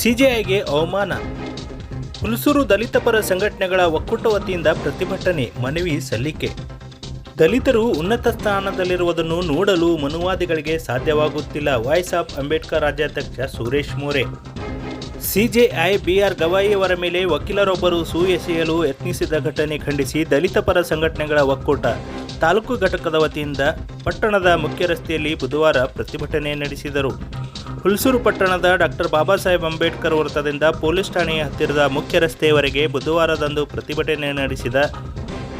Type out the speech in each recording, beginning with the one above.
ಸಿಜೆಐಗೆ ಅವಮಾನ. ಹುಲಸೂರು ದಲಿತ ಪರ ಸಂಘಟನೆಗಳ ಒಕ್ಕೂಟ ವತಿಯಿಂದ ಪ್ರತಿಭಟನೆ, ಮನವಿ ಸಲ್ಲಿಕೆ. ದಲಿತರು ಉನ್ನತ ಸ್ಥಾನದಲ್ಲಿರುವುದನ್ನು ನೋಡಲು ಮನುವಾದಿಗಳಿಗೆ ಸಾಧ್ಯವಾಗುತ್ತಿಲ್ಲ, ವಾಯ್ಸ್ ಆಫ್ ಅಂಬೇಡ್ಕರ್ ರಾಜ್ಯಾಧ್ಯಕ್ಷ ಸುರೇಶ್ ಮೋರೆ. ಸಿಜೆಐ ಬಿಆರ್ ಗವಾಯಿಯವರ ಮೇಲೆ ವಕೀಲರೊಬ್ಬರು ಸೂ ಎಸೆಯಲು ಯತ್ನಿಸಿದ ಘಟನೆ ಖಂಡಿಸಿ ದಲಿತ ಪರ ಸಂಘಟನೆಗಳ ಒಕ್ಕೂಟ. ತಾಲೂಕು ಘಟಕದ ವತಿಯಿಂದ ಪಟ್ಟಣದ ಮುಖ್ಯ ರಸ್ತೆಯಲ್ಲಿ ಬುಧವಾರ ಪ್ರತಿಭಟನೆ ನಡೆಸಿದರು. ಹುಲ್ಸೂರು ಪಟ್ಟಣದ ಡಾಕ್ಟರ್ ಬಾಬಾ ಸಾಹೇಬ್ ಅಂಬೇಡ್ಕರ್ ವೃತ್ತದಿಂದ ಪೊಲೀಸ್ ಠಾಣೆಯ ಹತ್ತಿರದ ಮುಖ್ಯ ರಸ್ತೆಯವರೆಗೆ ಬುಧವಾರದಂದು ಪ್ರತಿಭಟನೆ ನಡೆಸಿದ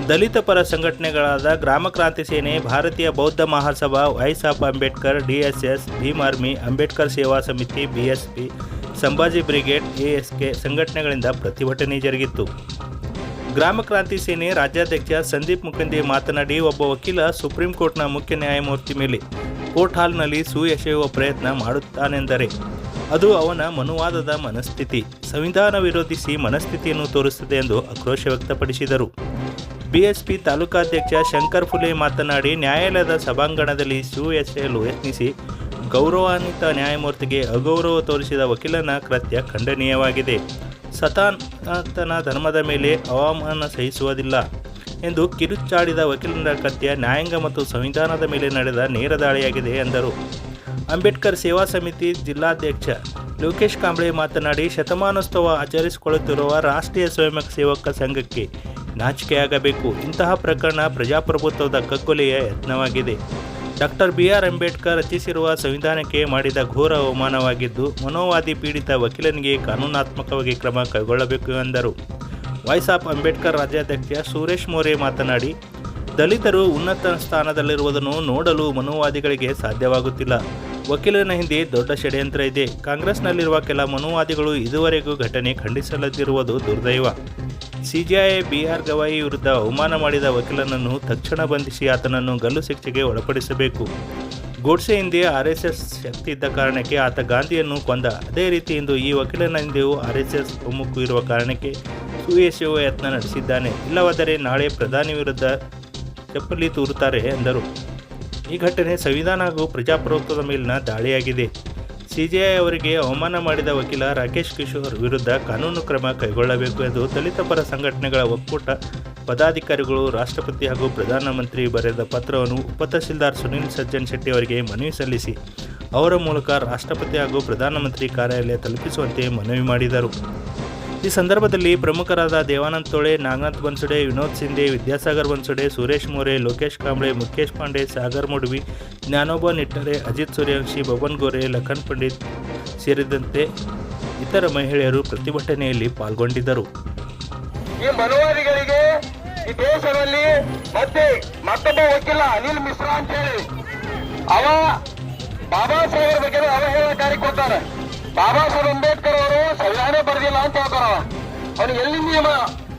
ದಲಿತ ಪರ ಸಂಘಟನೆಗಳಾದ ಗ್ರಾಮ Kranti Sene, Bharatiya Bauddha Mahasabha voice Ambedkar DSS Bhim Army, Ambedkar Seva Samiti BSP Sambhaji brigade ASK ಸಂಘಟನೆಗಳಿಂದ ಪ್ರತಿಭಟನೆ ಜರುಗಿತ್ತು. ಗ್ರಾಮ ಕ್ರಾಂತಿ ಸೇನೆ ರಾಜ್ಯಾಧ್ಯಕ್ಷ ಸಂದೀಪ್ ಮುಖಂದಿ ಮಾತನಾಡಿ, ಒಬ್ಬ ವಕೀಲ ಸುಪ್ರೀಂ ಕೋರ್ಟ್ನ ಮುಖ್ಯ ನ್ಯಾಯಮೂರ್ತಿ ಮೇಲೆ ಕೋರ್ಟ್ ಹಾಲ್ನಲ್ಲಿ ಸೂ ಎಸೆಯುವ ಪ್ರಯತ್ನ ಮಾಡುತ್ತಾನೆಂದರೆ, ಅದು ಅವನ ಮನುವಾದದ ಮನಸ್ಥಿತಿ. ಸಂವಿಧಾನ ವಿರೋಧಿಸಿ ಮನಸ್ಥಿತಿಯನ್ನು ತೋರಿಸುತ್ತದೆ ಎಂದು ಆಕ್ರೋಶ ವ್ಯಕ್ತಪಡಿಸಿದರು. ಬಿಎಸ್ಪಿ ತಾಲೂಕಾಧ್ಯಕ್ಷ ಶಂಕರ್ ಫುಲೆ ಮಾತನಾಡಿ, ನ್ಯಾಯಾಲಯದ ಸಭಾಂಗಣದಲ್ಲಿ ಸೂ ಎಸೆಯಲು ಯತ್ನಿಸಿ ಗೌರವಾನ್ವಿತ ನ್ಯಾಯಮೂರ್ತಿಗೆ ಅಗೌರವ ತೋರಿಸಿದ ವಕೀಲನ ಕೃತ್ಯ ಖಂಡನೀಯವಾಗಿದೆ. ಸತಾನತನ ಧರ್ಮದ ಮೇಲೆ ಅವಮಾನ ಸಹಿಸುವುದಿಲ್ಲ ಎಂದು ಕಿರುಚಾಡಿದ ವಕೀಲರ ಕೃತ್ಯ ನ್ಯಾಯಾಂಗ ಮತ್ತು ಸಂವಿಧಾನದ ಮೇಲೆ ನಡೆದ ನೇರ ದಾಳಿಯಾಗಿದೆ ಎಂದರು. ಅಂಬೇಡ್ಕರ್ ಸೇವಾ ಸಮಿತಿ ಜಿಲ್ಲಾಧ್ಯಕ್ಷ ಲೋಕೇಶ್ ಕಾಂಬ್ಳೆ ಮಾತನಾಡಿ, ಶತಮಾನೋತ್ಸವ ಆಚರಿಸಿಕೊಳ್ಳುತ್ತಿರುವ ರಾಷ್ಟ್ರೀಯ ಸ್ವಯಂ ಸೇವಕ ಸಂಘಕ್ಕೆ ನಾಚಿಕೆಯಾಗಬೇಕು. ಇಂತಹ ಪ್ರಕರಣ ಪ್ರಜಾಪ್ರಭುತ್ವದ ಕಗ್ಗೊಲೆಯ ಯತ್ನವಾಗಿದೆ. ಡಾಕ್ಟರ್ ಬಿ ಆರ್ ಅಂಬೇಡ್ಕರ್ ರಚಿಸಿರುವ ಸಂವಿಧಾನಕ್ಕೆ ಮಾಡಿದ ಘೋರ ಅವಮಾನವಾಗಿದ್ದು, ಮನೋವಾದಿ ಪೀಡಿತ ವಕೀಲನಿಗೆ ಕಾನೂನಾತ್ಮಕವಾಗಿ ಕ್ರಮ ಕೈಗೊಳ್ಳಬೇಕು ಎಂದರು. ವಾಯ್ಸ್ ಆಫ್ ಅಂಬೇಡ್ಕರ್ ರಾಜ್ಯಾಧ್ಯಕ್ಷ ಸುರೇಶ್ ಮೋರೆ ಮಾತನಾಡಿ, ದಲಿತರು ಉನ್ನತ ಸ್ಥಾನದಲ್ಲಿರುವುದನ್ನು ನೋಡಲು ಮನೋವಾದಿಗಳಿಗೆ ಸಾಧ್ಯವಾಗುತ್ತಿಲ್ಲ. ವಕೀಲನ ಹಿಂದೆ ದೊಡ್ಡ ಷಡ್ಯಂತ್ರ ಇದೆ. ಕಾಂಗ್ರೆಸ್ನಲ್ಲಿರುವ ಕೆಲ ಮನೋವಾದಿಗಳು ಇದುವರೆಗೂ ಘಟನೆ ಖಂಡಿಸಲದಿರುವುದು ದುರ್ದೈವ. ಸಿಜಿಐ ಬಿಆರ್ ಗವಾಯಿ ವಿರುದ್ಧ ಅವಮಾನ ಮಾಡಿದ ವಕೀಲನನ್ನು ತಕ್ಷಣ ಬಂಧಿಸಿ ಆತನನ್ನು ಗಲ್ಲು ಶಿಕ್ಷೆಗೆ ಒಳಪಡಿಸಬೇಕು. ಗೋಡ್ಸೆ ಹಿಂದೆ ಆರ್ ಎಸ್ ಎಸ್ ಶಕ್ತಿ ಇದ್ದ ಕಾರಣಕ್ಕೆ ಆತ ಗಾಂಧಿಯನ್ನು ಕೊಂದ. ಅದೇ ರೀತಿ ಇಂದು ಈ ವಕೀಲನ ಹಿಂದೆಯೂ ಆರ್ ಎಸ್ ಎಸ್ ಒಮ್ಮುಖು ಇರುವ ಕಾರಣಕ್ಕೆ ಸುಯಶಿವ ಯತ್ನ ನಡೆಸಿದ್ದಾನೆ. ಇಲ್ಲವಾದರೆ ನಾಳೆ ಪ್ರಧಾನಿ ವಿರುದ್ಧ ಚಪ್ಪಲಿ ತೂರುತ್ತಾರೆ ಎಂದರು. ಈ ಘಟನೆ ಸಂವಿಧಾನ ಹಾಗೂ ಪ್ರಜಾಪ್ರಭುತ್ವದ ಮೇಲಿನ ದಾಳಿಯಾಗಿದೆ. ಸಿಜೆಐ ಅವರಿಗೆ ಅವಮಾನ ಮಾಡಿದ ವಕೀಲ ರಾಕೇಶ್ ಕಿಶೋರ್ ವಿರುದ್ಧ ಕಾನೂನು ಕ್ರಮ ಕೈಗೊಳ್ಳಬೇಕು ಎಂದು ದಲಿತ ಪರ ಸಂಘಟನೆಗಳ ಒಕ್ಕೂಟ, ಪದಾಧಿಕಾರಿಗಳು, ರಾಷ್ಟ್ರಪತಿ ಹಾಗೂ ಪ್ರಧಾನಮಂತ್ರಿ ಬರೆದ ಪತ್ರವನ್ನು ಉಪತಹಸೀಲ್ದಾರ್ ಸುನೀಲ್ ಸಜ್ಜನ್ ಶೆಟ್ಟಿ ಅವರಿಗೆ ಮನವಿ ಸಲ್ಲಿಸಿ, ಅವರ ಮೂಲಕ ರಾಷ್ಟ್ರಪತಿ ಹಾಗೂ ಪ್ರಧಾನಮಂತ್ರಿ ಕಾರ್ಯಾಲಯ ತಲುಪಿಸುವಂತೆ ಮನವಿ ಮಾಡಿದರು. ಈ ಸಂದರ್ಭದಲ್ಲಿ ಪ್ರಮುಖರಾದ ದೇವಾನಂದ್ ತೋಳೆ, ನಾಗನಾಥ್ ಬನ್ಸುಡೆ, ವಿನೋದ್ ಸಿಂಧೆ, ವಿದ್ಯಾಸಾಗರ್ ಬನ್ಸುಡೆ, ಸುರೇಶ್ ಮೋರೆ, ಲೋಕೇಶ್ ಕಾಂಬ್ಳೆ ಮುಖೇಶ್ ಪಾಂಡೆ, ಸಾಗರ್ ಮುಡ್ವಿ, ಜ್ಞಾನೋಬ ನಿಟ್ಟರೆ, ಅಜಿತ್ ಸೂರ್ಯವಂಶಿ ಬಬನ್ ಗೋರೆ, ಲಖನ್ ಪಂಡಿತ್ ಸೇರಿದಂತೆ ಇತರ ಮಹಿಳೆಯರು ಪ್ರತಿಭಟನೆಯಲ್ಲಿ ಪಾಲ್ಗೊಂಡಿದ್ದರು. ಈ ಮನುವಾದಿಗಳಿಗೆ ಈ ದೇಶದಲ್ಲಿ ಮತ್ತೆ ಮತ್ತೊಬ್ಬ ವಕೀಲ ಅನಿಲ್ ಮಿಶ್ರಾ ಅಂತ ಹೇಳಿ ಅವ ಬಾಬಾ ಸಾಹೇಬರ ಬಗ್ಗೆ ಅವಹೇಳನಕಾರಿ ಕೊಡ್ತಾರೆ. ಬಾಬಾ ಸಾಹೇಬ್ ಅಂಬೇಡ್ಕರ್ ಅವರು ಸಂವಿಧಾನ ಬರೆದಿಲ್ಲ ಅವನು ಎಲ್ಲಿಂದ ನಿಯಮ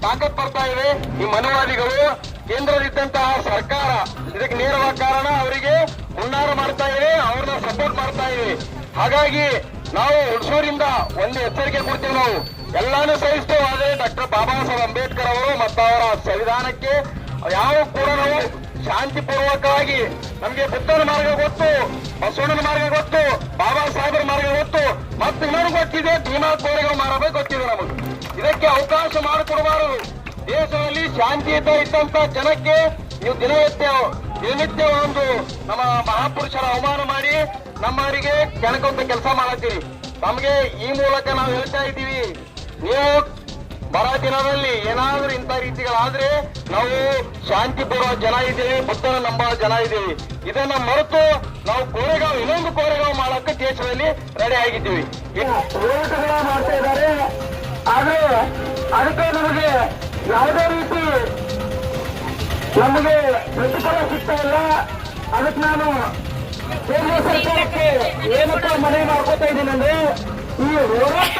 ತಾಕತ್ ಬರ್ತಾ ಇದೆ? ಈ ಮನುವಾದಿಗಳು ಕೇಂದ್ರದಿದ್ದಂತಹ ಸರ್ಕಾರ, ಇದಕ್ಕೆ ನೇರವಾದ ಕಾರಣ ಅವರಿಗೆ ಹುನ್ನಾರ ಮಾಡ್ತಾ ಇದೆ, ಅವ್ರನ್ನ ಸಪೋರ್ಟ್ ಮಾಡ್ತಾ ಇದೆ. ಹಾಗಾಗಿ ನಾವು ಹುಣಸೂರಿಂದ ಒಂದು ಎಚ್ಚರಿಕೆ ಕೊಡ್ತೀವಿ ನಾವು. ಎಲ್ಲಾನು ಸಹಿಸ್ತೇವೆ ಆದ್ರೆ ಡಾಕ್ಟರ್ ಬಾಬಾ ಸಾಹೇಬ್ ಅಂಬೇಡ್ಕರ್ ಅವರು ಮತ್ತು ಅವರ ಸಂವಿಧಾನಕ್ಕೆ ಯಾವ ಕೂಡ ನಾವು ಶಾಂತಿಪೂರ್ವಕವಾಗಿ ನಮಗೆ ಬುದ್ಧನ ಮಾರ್ಗ ಗೊತ್ತು, ಬಸವಣ್ಣನ ಮಾರ್ಗ ಗೊತ್ತು, ಬಾಬಾ ಸಾಹೇಬರ ಮಾರ್ಗ ಗೊತ್ತು. ಮತ್ತೆ ಇನ್ನೊಂದು ಗೊತ್ತಿದೆ ಭೀಮಾ ಕೋರೆಗಳು ಮಾರಬೇಕು ಗೊತ್ತಿದೆ ನಮಗೆ. ಇದಕ್ಕೆ ಅವಕಾಶ ಮಾಡಿಕೊಡಬಾರದು. ದೇಶದಲ್ಲಿ ಶಾಂತಿಯುತ ಇದ್ದಂತ ಜನಕ್ಕೆ ನೀವು ದಿನನಿತ್ಯ ದಿನನಿತ್ಯ ಒಂದು ನಮ್ಮ ಮಹಾಪುರುಷರ ಅವಮಾನ ಮಾಡಿ ನಮ್ಮವರಿಗೆ ಕೆಣಕಂತ ಕೆಲಸ ಮಾಡುತ್ತೀರಿ. ನಮಗೆ ಈ ಮೂಲಕ ನಾವು ಹೇಳ್ತಾ ಇದ್ದೀವಿ, ನೀವು ಬರ ದಿನದಲ್ಲಿ ಏನಾದ್ರೂ ಇಂಥ ರೀತಿಗಳಾದ್ರೆ ನಾವು ಶಾಂತಿಪೂರ್ವ ಜನ ಇದ್ದೇವೆ ಬುದ್ಧನ ನಂಬ ಜನ ಇದ್ದೇವೆ. ಇದನ್ನ ಮರೆತು ನಾವು ಕೋರೆಗಾವ್, ಇನ್ನೊಂದು ಕೋರೆಗಾವ್ ಮಾಡಕ್ಕೆ ದೇಶದಲ್ಲಿ ರೆಡಿ ಆಗಿದ್ದೀವಿ. ಮಾಡ್ತಾ ಇದ್ದಾರೆ. ಆದ್ರೆ ಅದಕ್ಕೆ ನಮಗೆ ಯಾವುದೇ ರೀತಿ ನಮಗೆ ಪ್ರತಿಫಲ ಸಿಗ್ತಾ ಇಲ್ಲ. ಅದಕ್ಕೆ ನಾನು ಕೇಂದ್ರ ಸರ್ಕಾರಕ್ಕೆ ಏನಪ್ಪ ಮನವಿ ಮಾಡ್ಕೋತಾ ಇದ್ದೀನಿ ಅಂದ್ರೆ, ಈ ಹೋರಾಟ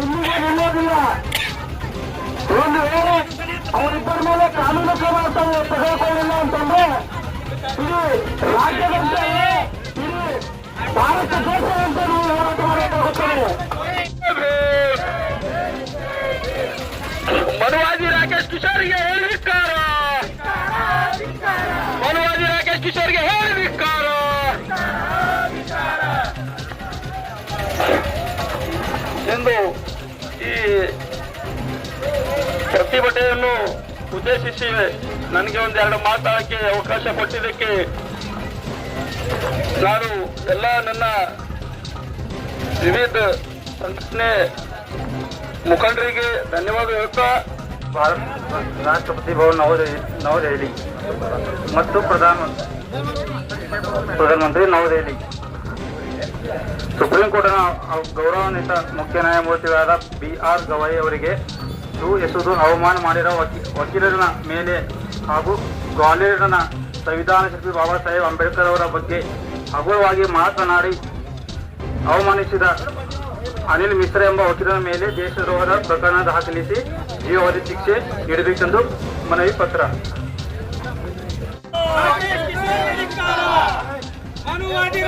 ಇಲ್ಲಿಗೆ ನಿಲ್ಲೋದಿಲ್ಲ. ಒಂದು ವೇಳೆ ಅವರಿಬ್ಬರ ಮೇಲೆ ಕಾನೂನು ಕ್ರಮ ತೆಗೆದುಕೊಳ್ಳಿಲ್ಲ ಅಂತಂದ್ರೆ ಇದು ರಾಜ್ಯದಂತೆ ಇದು ಭಾರತ ದೇಶದಂತೆ ನಾವು ಹೋರಾಟ ಮಾಡಬೇಕಾಗುತ್ತದೆ. ಮನುವಾದಿ ರಾಕೇಶ್ ಕಿಶೋರ್ಗೆ ಹೇಳಿ ಮನುವಾದಿ ರಾಕೇಶ್ ಕಿಶೋರ್ಗೆ ಹೇಳಿಕಾರ ಪ್ರತಿಭಟನೆಯನ್ನು ಉದ್ದೇಶಿಸಿ ನನಗೆ ಒಂದೆರಡು ಮಾತಾಡಕ್ಕೆ ಅವಕಾಶ ಕೊಟ್ಟಿದ್ದಕ್ಕೆ ನಾನು ಎಲ್ಲ ನನ್ನ ವಿವಿಧ ಸಂಘಟನೆ ಮುಖಂಡರಿಗೆ ಧನ್ಯವಾದ ಹೇಳ್ತಾ ಭಾರತ ರಾಷ್ಟ್ರಪತಿ ಭವನ್ ನವದೆಹಲಿ ಮತ್ತು ಪ್ರಧಾನಮಂತ್ರಿ ಪ್ರಧಾನಮಂತ್ರಿ ನವದೆಹಲಿ. ಸುಪ್ರೀಂ ಕೋರ್ಟ್ನ ಗೌರವಾನ್ವಿತ ಮುಖ್ಯ ನ್ಯಾಯಮೂರ್ತಿಗಳಾದ ಬಿ ಆರ್ ಗವಾಯಿ ಅವರಿಗೆ ಎಸೆದು ಅವಮಾನ ಮಾಡಿರೋ ವಕೀ ವಕೀಲರ ಮೇಲೆ ಹಾಗೂ ಗ್ವಾಲಿಯರ್ನ ಸಂವಿಧಾನ ಶಿಲ್ಪಿ ಬಾಬಾ ಸಾಹೇಬ್ ಅಂಬೇಡ್ಕರ್ ಅವರ ಬಗ್ಗೆ ಹಗುರವಾಗಿ ಮಾತನಾಡಿ ಅವಮಾನಿಸಿದ ಅನಿಲ್ ಮಿಶ್ರಾ ಎಂಬ ವಕೀಲರ ಮೇಲೆ ದೇಶದ್ರೋಹದ ಪ್ರಕರಣ ದಾಖಲಿಸಿ ಜೀವಾವಧಿ ಶಿಕ್ಷೆ ನೀಡಬೇಕೆಂದು ಮನವಿ ಪತ್ರ. ಅನುವಾದಿ